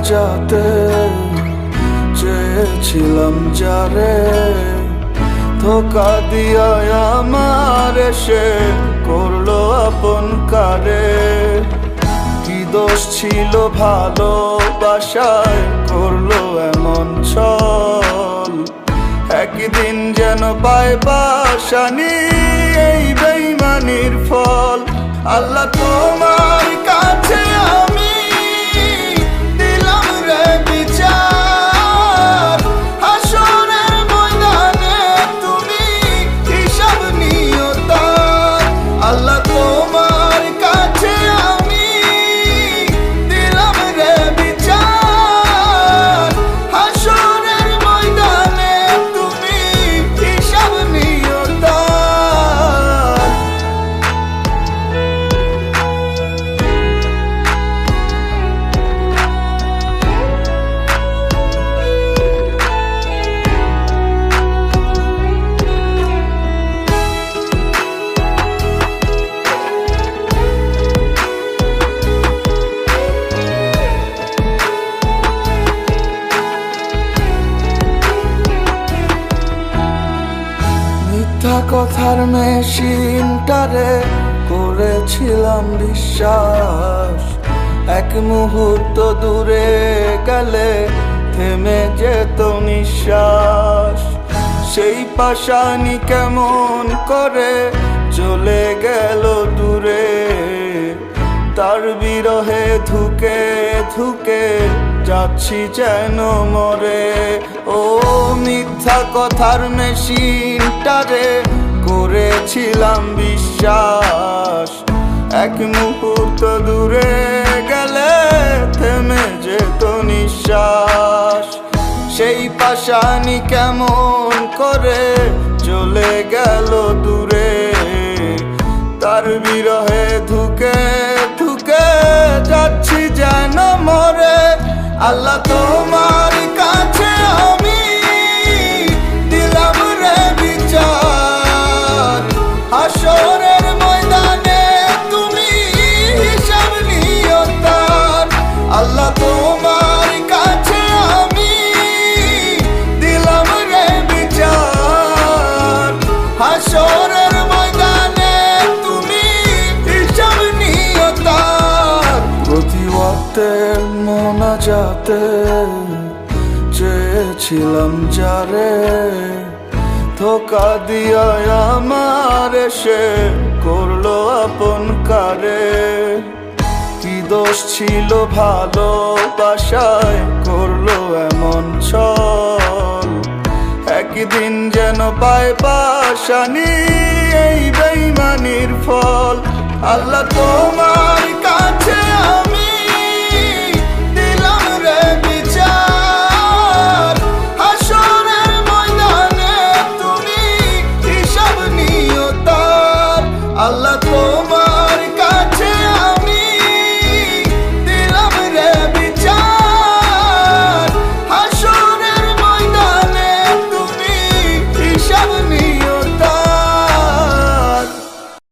যাতে চেয়েছিলাম যারে। ধোকা দিয়া আমার সে করল আপন কারে। কি দোষ ছিল ভালোবাসায় করল এমন ছল। একদিন যেন পায় বাসানি এই বেইমানির ফল। আল্লাহ তোমার মিথ্যা কথার মেশিনটারে করেছিলাম বিশ্বাস। এক মুহূর্ত দূরে গেলে থেমে যেত নিঃশ্বাস। সেই পাশানি কেমন করে চলে গেল দূরে। তার বিরহে ধুকে ধুকে যাচ্ছি যেন মরে। ও মিথ্যা কথার মেশিনটারে করেছিলাম বিশ্বাস। এক মুহূর্ত দূরে গেলে থেমে যেত নিঃশ্বাস। সেই পাশানি কেমন করে চলে গেল দূরে। তার বিরহে ধুকে আল্লাহ তোমার মোনাজাতে চেয়েছিলাম যারে ধোকা দিয়া আমার সে করল আপন কারে। কি দোষ ছিল ভালোবাসায় করল এমন ছল। একদিন যেন পায় পাশানি এই বেইমানির ফল। আল্লাহ তোমার 너만